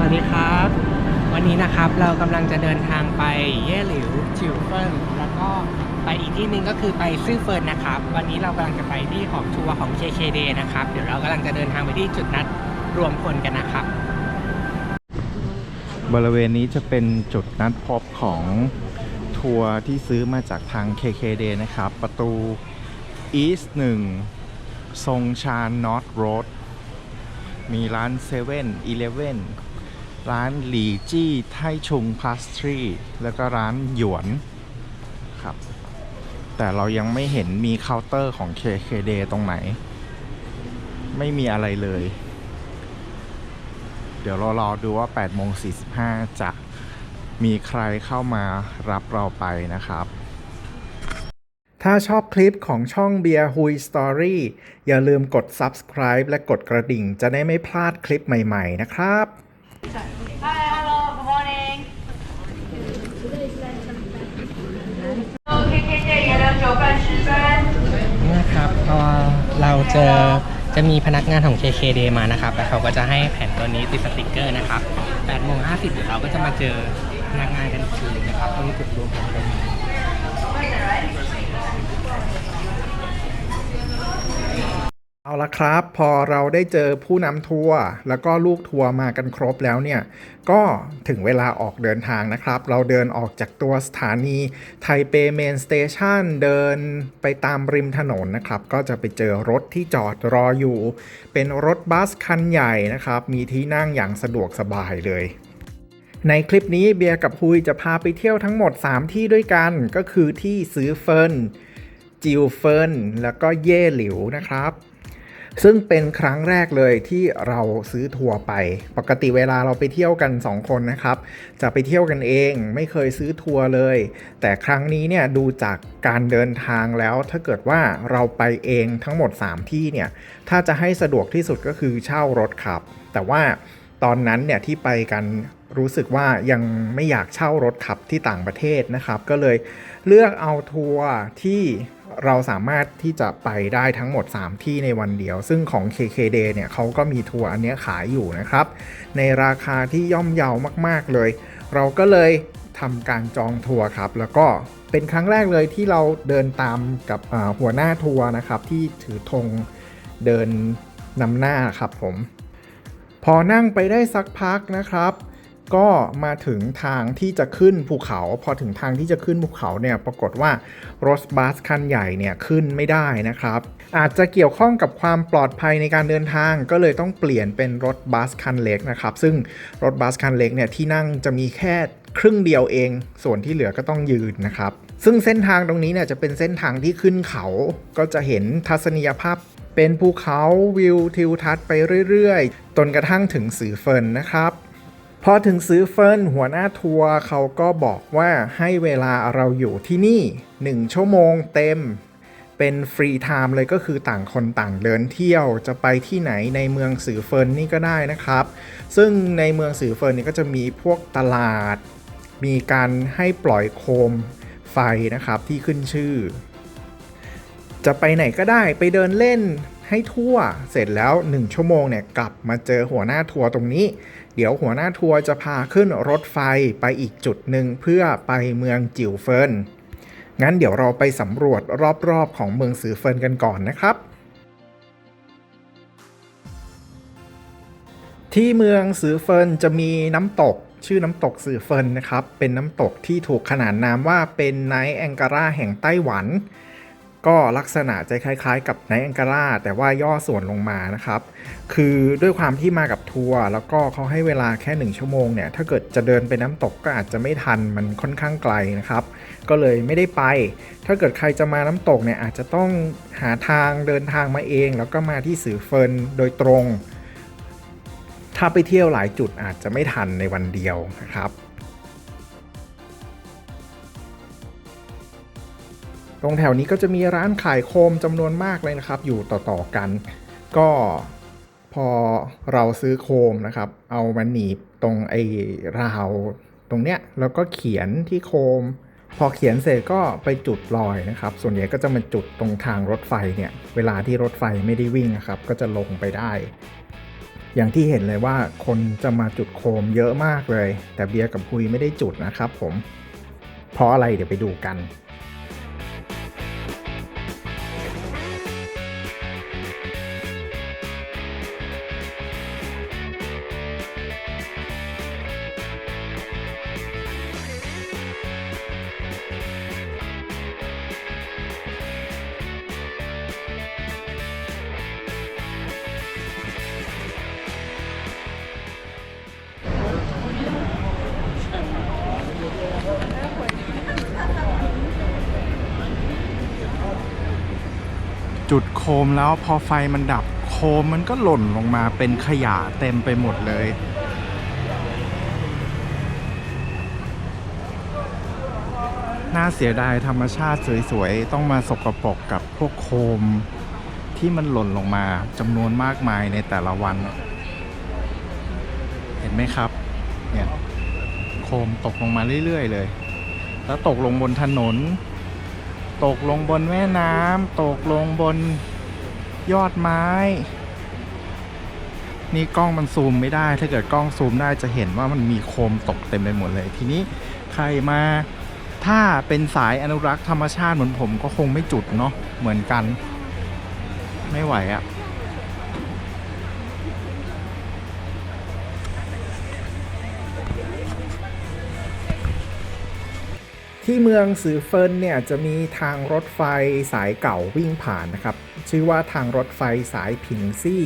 วัสดีครับ วันนี้นะครับเรากำลังจะเดินทางไปเย่หลิวจิวเฟินแล้วก็ไปอีกที่หนึ่งก็คือไปซื่อเฟินนะครับ วันนี้เรากำลังจะไปที่ของทัวร์ของ KKD นะครับ เดี๋ยวเรากำลังจะเดินทางไปที่จุดนัดรวมคนกันนะครับ บริเวณนี้จะเป็นจุดนัดพบของทัวร์ที่ซื้อมาจากทาง KKD นะครับ ประตู East 1ทรงชาญ North Road มีร้าน 7 e เ e ่ e ร้านหลีจี้ไทชุงพาสทรีแล้วก็ร้านหยวนครับ แต่เรายังไม่เห็นมีเคาน์เตอร์ของ KKD ตรงไหน ไม่มีอะไรเลย เดี๋ยวเรารอดูว่า8โมง45 จะมีใครเข้ามารับเราไปนะครับ ถ้าชอบคลิปของช่องเบียร์ฮุยสตอรี่อย่าลืมกด subscribe และกดกระดิ่งจะได้ไม่พลาดคลิปใหม่ ๆ นะครับ นะครับก็เราจะจะมีพนักงานของ KKday มานะครับแล้วเขาก็จะให้แผ่นตัวนี้ติดสติกเกอร์นะครับ8โมง50เดี๋ยวเราก็จะมาเจอพนักงานกันอีกทีนะครับต้องจุดรวมกันตรงนี้ เอาละครับ พอเราได้เจอผู้นำทัวร์แล้วก็ลูกทัวร์มากันครบแล้วเนี่ย ก็ถึงเวลาออกเดินทางนะครับ เราเดินออกจากตัวสถานีไทเปเมนสเตชันเดินไปตามริมถนนนะครับ ก็จะไปเจอรถที่จอดรออยู่ เป็นรถบัสคันใหญ่นะครับ มีที่นั่งอย่างสะดวกสบายเลยในคลิปนี้เบียร์กับฮุยจะพาไปเที่ยวทั้งหมด 3 ที่ด้วยกัน ก็คือที่ซื้อเฟินจิวเฟินแล้วก็เย่หลิวนะครับ ซึ่งเป็นครั้งแรกเลยที่เราซื้อทัวร์ไป ปกติเวลาเราไปเที่ยวกัน 2 คนนะครับ จะไปเที่ยวกันเองไม่เคยซื้อทัวร์เลย แต่ครั้งนี้เนี่ยดูจากการเดินทางแล้ว ถ้าเกิดว่าเราไปเองทั้งหมด 3 ที่เนี่ย ถ้าจะให้สะดวกที่สุดก็คือเช่ารถขับ แต่ว่าตอนนั้นเนี่ยที่ไปกันรู้สึกว่ายังไม่อยากเช่ารถขับที่ต่างประเทศนะครับ ก็เลยเลือกเอาทัวร์ที่ เราสามารถที่จะไปได้ทั้งหมด 3 ที่ในวันเดียว ซึ่งของ KKday เนี่ยเขาก็มีทัวร์อันเนี้ยขายอยู่นะครับ ในราคาที่ย่อมเยาวมากๆเลย เราก็เลยทำการจองทัวร์ครับ แล้วก็เป็นครั้งแรกเลยที่เราเดินตามกับหัวหน้าทัวร์นะครับที่ถือธงเดินนำหน้าครับผม พอนั่งไปได้สักพักนะครับ ก็มาถึงทางที่จะขึ้นภูเขา พอถึงทางที่จะขึ้นภูเขาเนี่ยปรากฏว่ารถบัสคันใหญ่เนี่ยขึ้นไม่ได้นะครับ อาจจะเกี่ยวข้องกับความปลอดภัยในการเดินทาง ก็เลยต้องเปลี่ยนเป็นรถบัสคันเล็กนะครับ ซึ่งรถบัสคันเล็กเนี่ยที่นั่งจะมีแค่ครึ่งเดียวเอง ส่วนที่เหลือก็ต้องยืนนะครับ ซึ่งเส้นทางตรงนี้เนี่ยจะเป็นเส้นทางที่ขึ้นเขา ก็จะเห็นทัศนียภาพเป็นภูเขาวิวทิวทัศน์ไปเรื่อย ๆ จนกระทั่งถึงสือเฟินนะครับ พอถึงซื้อเฟิร์นหัวหน้าทัวร์เขาก็บอกว่าให้เวลาเราอยู่ที่นี่ 1 ชั่วโมงเต็ม เป็นฟรีไทม์เลยก็คือต่างคนต่างเดินเที่ยวจะไปที่ไหนในเมืองสือเฟิร์นนี่ก็ได้นะครับ ซึ่งในเมืองสือเฟิร์นนี่ก็จะมีพวกตลาด มีการให้ปล่อยโคมไฟนะครับที่ขึ้นชื่อ จะไปไหนก็ได้ไปเดินเล่น ให้ทั่ว เสร็จแล้ว 1 ชั่วโมงเนี่ยกลับมาเจอหัวหน้าทัวร์ตรงนี้ เดี๋ยวหัวหน้าทัวร์จะพาขึ้นรถไฟไปอีกจุดหนึ่งเพื่อไปเมืองจิวเฟินงั้นเดี๋ยวเราไปสำรวจรอบๆของเมืองสือเฟินกันก่อนนะครับ ที่เมืองสือเฟินจะมีน้ำตกชื่อน้ำตกสือเฟินนะครับ เป็นน้ำตกที่ถูกขนานนามว่าเป็นไนท์แองการาแห่งไต้หวัน ก็ลักษณะจะคล้ายๆ กับไนแองการ่าแต่ว่าย่อส่วนลงมานะครับ คือด้วยความที่มากับทัวร์แล้วก็เขาให้เวลาแค่ 1 ชั่วโมงเนี่ย ถ้าเกิดจะเดินไปน้ำตกก็อาจจะไม่ทันมันค่อนข้างไกลนะครับ ก็เลยไม่ได้ไป ถ้าเกิดใครจะมาน้ำตกเนี่ยอาจจะต้องหาทางเดินทางมาเอง แล้วก็มาที่สือเฟินโดยตรง ถ้าไปเที่ยวหลายจุดอาจจะไม่ทันในวันเดียวนะครับ ตรงแถวนี้ก็จะมีร้านขายโคมจำนวนมากเลยนะครับ อยู่ต่อๆกัน ก็พอเราซื้อโคมนะครับ เอามาหนีบตรงไอ้ราวตรงเนี้ยแล้วก็เขียนที่โคม พอเขียนเสร็จก็ไปจุดลอยนะครับ ส่วนใหญ่ก็จะมาจุดตรงทางรถไฟเนี่ยเวลาที่รถไฟไม่ได้วิ่งนะครับ ก็จะลงไปได้ อย่างที่เห็นเลยว่าคนจะมาจุดโคมเยอะมากเลย แต่เบียร์กับคุยไม่ได้จุดนะครับ ผม เพราะอะไรเดี๋ยวไปดูกัน มแล้วพอไฟมันดับโคมมันก็หล่นลงมาเป็นขยะเต็มไปหมดเลย น่าเสียดายธรรมชาติสวยๆ ต้องมาสกปรกกับพวกโคมที่มันหล่นลงมาจำนวนมากมายในแต่ละวัน เห็นไหมครับ เนี่ยโคมตกลงมาเรื่อยๆเลย แล้วตกลงบนถนน ตกลงบนแม่น้ำตกลงบน ยอดไม้ นี่กล้องมันซูมไม่ได้ ถ้าเกิดกล้องซูมได้จะเห็นว่ามันมีโคมตกเต็มไปหมดเลย ทีนี้ใครมาถ้าเป็นสายอนุรักษ์ธรรมชาติเหมือนผมก็คงไม่จุดเนาะเหมือนกัน ไม่ไหวอะ ที่เมืองซือเฟินเนี่ยจะมีทางรถไฟสายเก่าวิ่งผ่านนะครับ ชื่อว่าทางรถไฟสายผิงซี่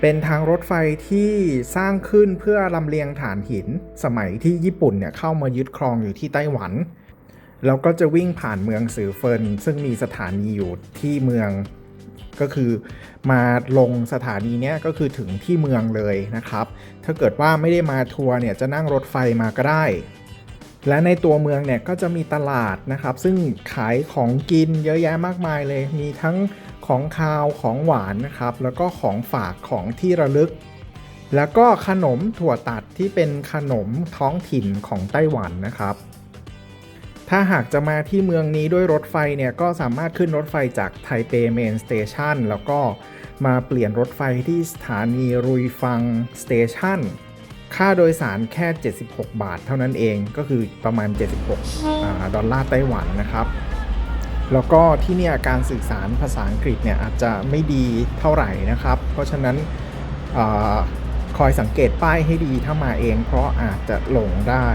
เป็นทางรถไฟที่สร้างขึ้นเพื่อลำเลียงฐานหิน สมัยที่ญี่ปุ่นเนี่ยเข้ามายึดครองอยู่ที่ไต้หวัน แล้วก็จะวิ่งผ่านเมืองซือเฟิน ซึ่งมีสถานีอยู่ที่เมืองก็คือมาลงสถานีเนี้ยก็คือถึงที่เมืองเลยนะครับ ถ้าเกิดว่าไม่ได้มาทัวร์เนี่ยจะนั่งรถไฟมาก็ได้ และในตัวเมืองเนี่ยก็จะมีตลาดนะครับ ซึ่งขายของกินเยอะแยะมากมายเลย มีทั้งของคาวของหวานนะครับ แล้วก็ของฝากของที่ระลึก แล้วก็ขนมถั่วตัดที่เป็นขนมท้องถิ่นของไต้หวันนะครับ ถ้าหากจะมาที่เมืองนี้ด้วยรถไฟเนี่ยก็สามารถขึ้นรถไฟจากไทเปเมนสเตชันแล้วก็มาเปลี่ยนรถไฟที่สถานีรุยฟังสเตชัน ค่าโดยสารแค่ 76 บาทเท่านั้นเองก็คือประมาณ 76อดอลลาร์ไต้หวันนะครับ แล้วก็ที่นี่การสื่อสารภาษาอังกฤษเนี่ยอาจจะไม่ดีเท่าไหร่นะครับ เพราะฉะนั้นอคอยสังเกตป้ายให้ดีถ้ามาเอง เพราะอาจจะหลงได้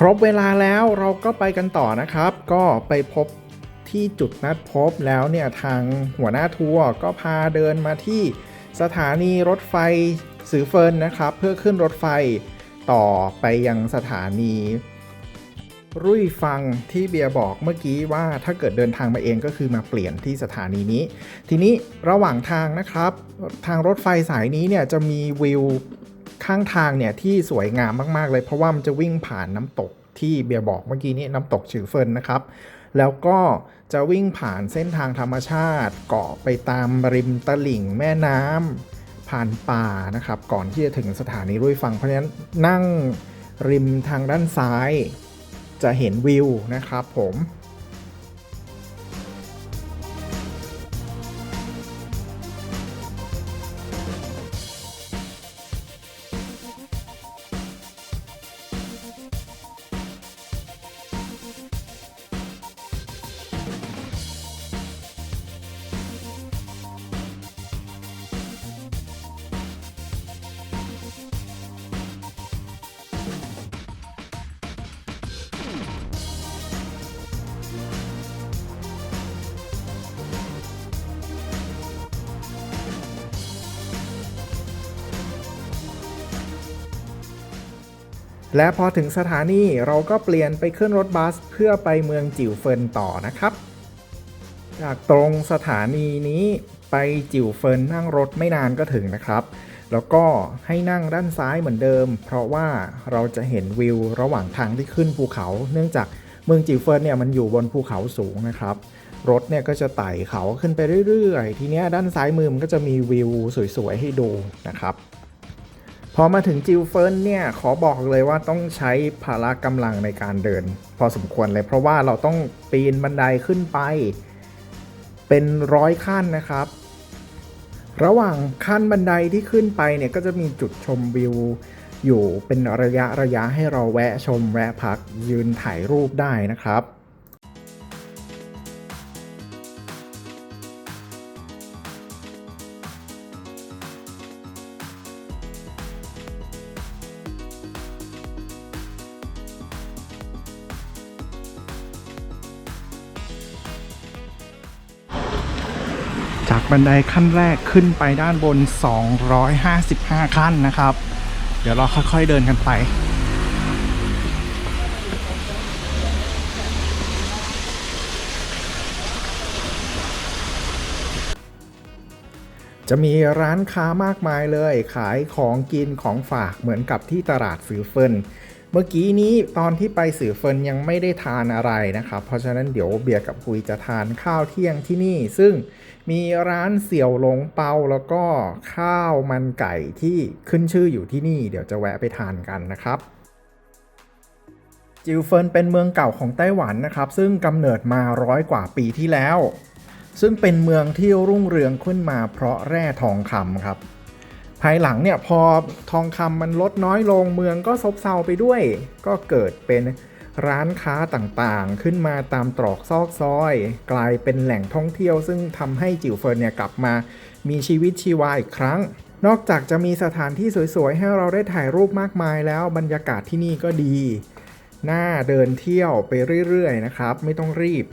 ครบเวลาแล้วเราก็ไปกันต่อนะครับ ก็ไปพบที่จุดนัดพบแล้วเนี่ยทางหัวหน้าทัวร์ก็พาเดินมาที่สถานีรถไฟสือเฟินนะครับ เพื่อขึ้นรถไฟต่อไปยังสถานี รุ่ยฟังที่เบียร์บอกเมื่อกี้ว่าถ้าเกิดเดินทางมาเองก็คือมาเปลี่ยนที่สถานีนี้ ทีนี้ระหว่างทางนะครับ ทางรถไฟสายนี้เนี่ยจะมีวิว ข้างทางเนี่ยที่สวยงามมากๆเลย เพราะว่ามันจะวิ่งผ่านน้ำตกที่เบียร์บอกเมื่อกี้นี้น้ำตกชื่อเฟินนะครับ แล้วก็จะวิ่งผ่านเส้นทางธรรมชาติ เกาะไปตามริมตลิ่งแม่น้ำผ่านป่านะครับ ก่อนที่จะถึงสถานีรุ่ยฟังเพราะฉะนั้นนั่งริมทางด้านซ้าย จะเห็นวิวนะครับผม และพอถึงสถานีเราก็เปลี่ยนไปขึ้นรถบัสเพื่อไปเมืองจิ๋วเฟินต่อนะครับ จากตรงสถานีนี้ไปจิ๋วเฟินนั่งรถไม่นานก็ถึงนะครับ แล้วก็ให้นั่งด้านซ้ายเหมือนเดิม เพราะว่าเราจะเห็นวิวระหว่างทางที่ขึ้นภูเขา เนื่องจากเมืองจิ๋วเฟินเนี่ยมันอยู่บนภูเขาสูงนะครับ รถเนี่ยก็จะไต่เขาขึ้นไปเรื่อยๆ ทีเนี้ยด้านซ้ายมือมันก็จะมีวิวสวยๆให้ดูนะครับ พอมาถึงจิวเฟิร์นเนี่ยขอบอกเลยว่าต้องใช้พละกำลังในการเดิน พอสมควรเลย เพราะว่าเราต้องปีนบันไดขึ้นไป เป็นร้อยขั้นนะครับ ระหว่างขั้นบันไดที่ขึ้นไปเนี่ยก็จะมีจุดชมวิว อยู่เป็นระยะระยะให้เราแวะชมแวะพักยืนถ่ายรูปได้นะครับ จากบันไดขั้นแรกขึ้นไปด้านบน 255 ขั้นนะครับ เดี๋ยวเราค่อยๆเดินกันไป จะมีร้านค้ามากมายเลยขายของกินของฝากเหมือนกับที่ตลาดสือเฟิน เมื่อกี้นี้ตอนที่ไปสือเฟินยังไม่ได้ทานอะไรนะครับ เพราะฉะนั้นเดี๋ยวเบียร์กับคุยจะทานข้าวเที่ยงที่นี่ ซึ่งมีร้านเสี่ยวหลงเปาแล้วก็ข้าวมันไก่ที่ขึ้นชื่ออยู่ที่นี่ เดี๋ยวจะแวะไปทานกันนะครับจิวเฟินเป็นเมืองเก่าของไต้หวันนะครับ ซึ่งกำเนิดมาร้อยกว่าปีที่แล้ว ซึ่งเป็นเมืองที่รุ่งเรืองขึ้นมาเพราะแร่ทองคำครับ ภายหลังเนี่ยพอทองคำมันลดน้อยลงเมืองก็ซบเซาไปด้วย ก็เกิดเป็นร้านค้าต่างๆ ขึ้นมาตามตรอกซอกซอย กลายเป็นแหล่งท่องเที่ยว ซึ่งทำให้จิวเฟินเนี่ยกลับมา มีชีวิตชีวาอีกครั้ง นอกจากจะมีสถานที่สวยๆ ให้เราได้ถ่ายรูปมากมายแล้วบรรยากาศที่นี่ก็ดี น่าเดินเที่ยวไปเรื่อยๆนะครับ ไม่ต้องรีบ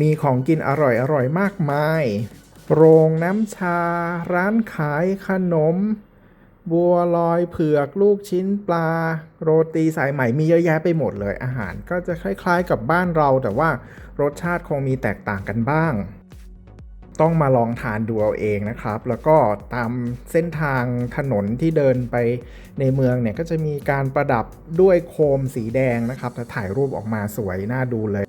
มีของกินอร่อยๆมากมาย โรงน้ำชา ร้านขายขนม บัวลอยเผือกลูกชิ้นปลา โรตีสายไหมมีเยอะแยะไปหมดเลยอาหารก็จะคล้ายๆกับบ้านเรา แต่ว่ารสชาติคงมีแตกต่างกันบ้าง ต้องมาลองทานดูเอาเองนะครับ แล้วก็ตามเส้นทางถนนที่เดินไปในเมืองเนี่ยก็จะมีการประดับด้วยโคมสีแดงนะครับถ่ายรูปออกมาสวยน่าดูเลย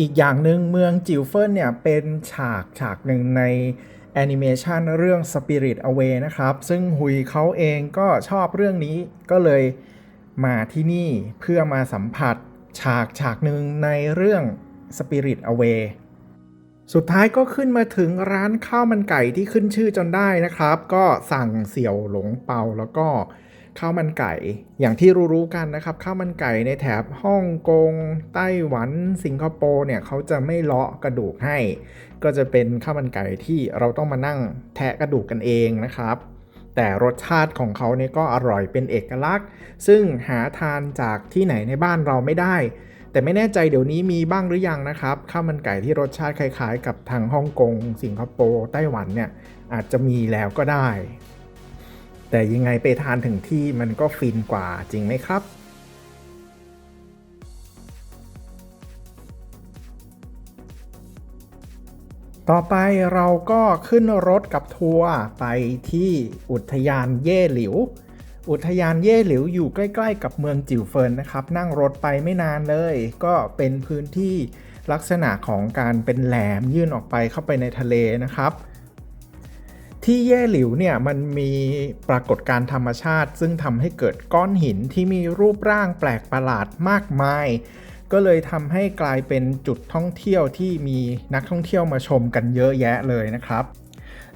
อีกอย่างหนึ่งเมืองจิวเฟินเนี่ยเป็นฉากฉากหนึ่งในแอนิเมชันเรื่อง Spirit Away นะครับ ซึ่งฮุยเขาเองก็ชอบเรื่องนี้ก็เลยมาที่นี่เพื่อมาสัมผัสฉากฉากหนึ่งในเรื่อง Spirit Away สุดท้ายก็ขึ้นมาถึงร้านข้าวมันไก่ที่ขึ้นชื่อจนได้นะครับ ก็สั่งเสี่ยวหลงเปาแล้วก็ ข้าวมันไก่ อย่างที่รู้ๆกันนะครับข้าวมันไก่ในแถบฮ่องกงไต้หวัน สิงคโปร์เนี่ยเขาจะไม่เลาะกระดูกให้ ก็จะเป็นข้าวมันไก่ที่เราต้องมานั่งแทะกระดูกกันเองนะครับ แต่รสชาติของเขาเนี่ยก็อร่อยเป็นเอกลักษณ์ ซึ่งหาทานจากที่ไหนในบ้านเราไม่ได้ แต่ไม่แน่ใจเดี๋ยวนี้มีบ้างหรือยังนะครับข้าวมันไก่ที่รสชาติคล้ายๆ กับทางฮ่องกง สิงคโปร์ไต้หวันเนี่ยอาจจะมีแล้วก็ได้ แต่ยังไงไปทานถึงที่มันก็ฟินกว่าจริงไหมครับต่อไปเราก็ขึ้นรถกับทัวร์ไปที่อุทยานเย่หลิว อุทยานเย่หลิวอยู่ใกล้ ๆ กับเมืองจิ๋วเฟินนะครับ นั่งรถไปไม่นานเลย ก็เป็นพื้นที่ลักษณะของการเป็นแหลมยื่นออกไปเข้าไปในทะเลนะครับ ที่เย่หลิวเนี่ยมันมีปรากฏการธรรมชาติ ซึ่งทำให้เกิดก้อนหินที่มีรูปร่างแปลกประหลาดมากมาย ก็เลยทำให้กลายเป็นจุดท่องเที่ยวที่มีนักท่องเที่ยวมาชมกันเยอะแยะเลยนะครับ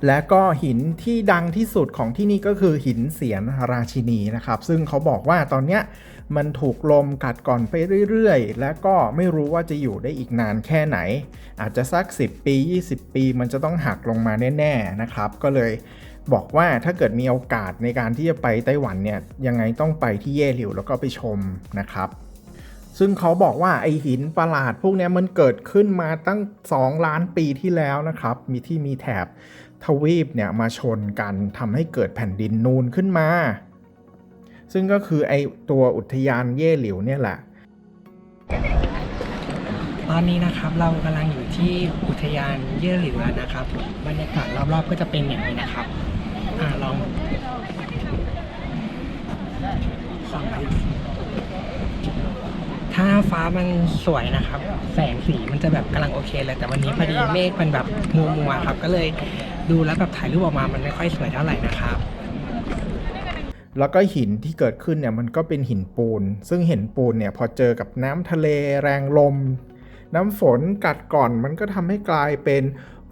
และก็หินที่ดังที่สุดของที่นี่ก็คือหินเสียนราชินีนะครับ ซึ่งเขาบอกว่าตอนเนี้ย มันถูกลมกัดก่อนไปเรื่อยๆ และก็ไม่รู้ว่าจะอยู่ได้อีกนานแค่ไหน อาจจะสัก 10 ปี 20 ปี มันจะต้องหักลงมาแน่ๆนะครับ ก็เลยบอกว่าถ้าเกิดมีโอกาสในการที่จะไปไต้หวันเนี่ยยังไงต้องไปที่เย่หลิวแล้วก็ไปชมนะครับ ซึ่งเขาบอกว่าไอหินประหลาดพวกนี้มันเกิดขึ้นมาตั้ง 2 ล้านปีที่แล้วนะครับ มีที่มีแถบทวีปเนี่ยมาชนกันทำให้เกิดแผ่นดินนูนขึ้นมา ซึ่งก็คือไอตัวอุทยานเย่หลิวเนี่ยแหละตอนนี้นะครับเรากำลังอยู่ที่อุทยานเย่หลิวแล้วนะครับบรรยากาศรอบๆก็จะเป็นอย่างนี้นะครับอ่าลองส่องไปถ้าฟ้ามันสวยนะครับ แสงสีมันจะแบบกำลังโอเคเลยแต่วันนี้พอดีเมฆมันแบบมัวมัวๆครับ ก็เลยดูแล้วแบบถ่ายรูปออกมามันไม่ค่อยสวยเท่าไหร่นะครับ แล้วก็หินที่เกิดขึ้นเนี่ยมันก็เป็นหินปูน ซึ่งหินปูนเนี่ยพอเจอกับน้ำทะเลแรงลม น้ำฝนกัดก่อนมันก็ทำให้กลายเป็น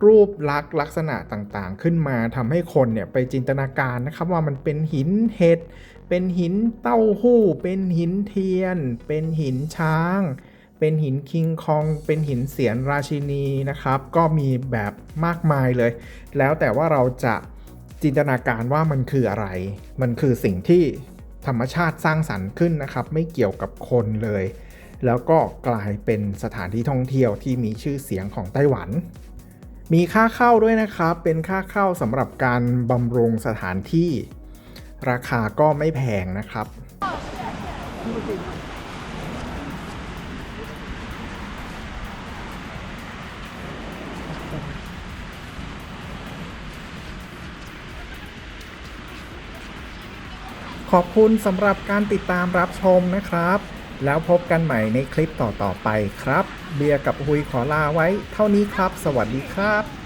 รูปลักษณ์ลักษณะต่างๆ ขึ้นมาทำให้คนเนี่ยไปจินตนาการนะครับว่ามันเป็นหินเห็ดเป็นหินเต้าหู้ เป็นหินเทียน เป็นหินช้าง เป็นหินคิงคอง เป็นหินเสียนราชินีนะครับ ก็มีแบบมากมายเลย แล้วแต่ว่าเราจะ จินตนาการว่ามันคืออะไร มันคือสิ่งที่ธรรมชาติสร้างสรรค์ขึ้นนะครับ ไม่เกี่ยวกับคนเลย แล้วก็กลายเป็นสถานที่ท่องเที่ยวที่มีชื่อเสียงของไต้หวัน มีค่าเข้าด้วยนะครับ เป็นค่าเข้าสำหรับการบำรุงสถานที่ ราคาก็ไม่แพงนะครับ ขอบคุณสำหรับการติดตามรับชมนะครับ แล้วพบกันใหม่ในคลิปต่อๆไปครับ เบียร์กับฮุยขอลาไว้ เท่านี้ครับ สวัสดีครับ